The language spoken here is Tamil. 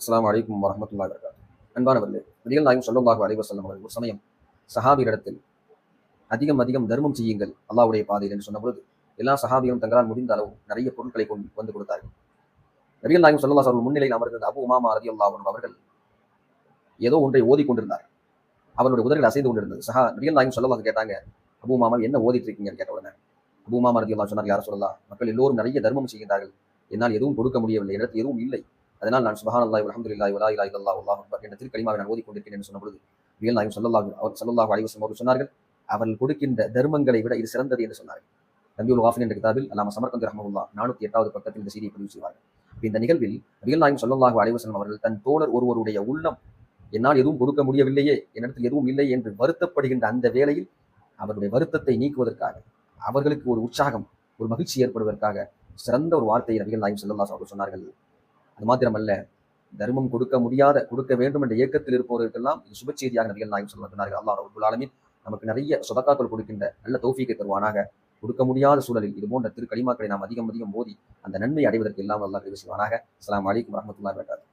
அஸ்லாம் அலைக்கும் வரமத்துல்லா வபரகாத்துஹு. அன்பானவர்களே நபிகள் நாயகம் ஸல்லல்லாஹு அலைஹி வஸல்லம் அவர்கள் ஒரு சமயம் சஹாபியரிடத்தில் அதிகம் அதிகம் தர்மம் செய்யுங்கள் அல்லாஹ்வுடைய பாதையில் என்று சொன்ன பொழுது எல்லா சஹாபியும் தங்களால் முடிந்த அளவு நிறைய பொருட்களை கொண்டு வந்து கொடுத்தார்கள். நபிகள் நாயகம் ஸல்லல்லாஹு அவர்கள் முன்னிலையில் அமர்ந்த அபு உமாமா ரலியல்லாஹு அன்ஹு அவர்கள் ஏதோ ஒன்றை ஓதி கொண்டிருந்தார். அவருடைய உதடுகள் அசைந்து கொண்டிருந்தது. சஹா நபிகள் நாயகம் ஸல்லல்லாஹு கேட்டாங்க அபு உமாமா என்ன ஓதிட்டு இருக்கீங்கன்னு? கேட்ட உடனே அபு உமாமா அல்லா சொன்னார் யார சொல்லலாம் மக்கள் எல்லோரும் நிறைய தர்மம் செய்கிறார்கள் என்னால் எதுவும் கொடுக்க முடியவில்லை. எனக்கு எதுவும் இல்லை. அதனால் நான் சுபஹான் அல்லாஹ் அல்ஹம்துலில்லாஹி வலா இலாஹ இல்லல்லாஹ் அல்லாஹ் அக்பர் என்ற திருக்கலிமாவை நான் ஓதிக்கொண்டிருக்கிறேன் என்று சொன்ன பொழுது நபிகள் நாயகம் ஸல்லல்லாஹு அவர் ஸல்லல்லாஹு அலைஹி அவர்கள் சொன்னார்கள் அவர்கள் கொடுக்கின்ற தர்மங்களை விட இது சிறந்தது என்று சொன்னார்கள். நபியுல் வாஃபின் என்ற கிதாபில் அல்லாம சமர்கந்த் ரஹமுல்லா நானூத்தி எட்டாவது பக்கத்தில் இந்த செய்தியை பதிவு செய்வார்கள். இந்த நிகழ்வில் நபிகள் நாயகம் ஸல்லல்லாஹு அலைஹி அவர்கள் தன் தோழர் ஒருவருடைய உள்ளம் என்னால் எதுவும் கொடுக்க முடியவில்லையே என்னிடத்தில் எதுவும் இல்லை என்று வருத்தப்படுகின்ற அந்த வேளையில் அவருடைய வருத்தத்தை நீக்குவதற்காக அவர்களுக்கு ஒரு உற்சாகம் ஒரு மகிழ்ச்சி ஏற்படுவதற்காக சிறந்த ஒரு வார்த்தையை நபிகள் நாயகம் செல்லல்லா அவர்கள் சொன்னார்கள். அது மாத்திரமல்ல தர்மம் கொடுக்க முடியாத கொடுக்க வேண்டும் என்ற இயக்கத்தில் இருப்பவர்களுக்கெல்லாம் இது சுப செய்தியாக நபிகள் நாயகம் சொல்ல சொன்னார்கள் அல்லாஹ் ரபுல் நமக்கு நிறைய சொதக்காக்கள் கொடுக்கின்ற நல்ல தௌஃபீக்கை தருவானாக. கொடுக்க முடியாத சூழலில் இது போன்ற திருக்களிமாக்களை நாம் அதிகம் அதிகம் மோதி அந்த நன்மை அடைவதற்கு இல்லாமல் அல்லா செய்வானாக. அஸ்லாம் அலைக்கும் வரஹ்மத்துல்லாஹி வபரகாத்துஹு.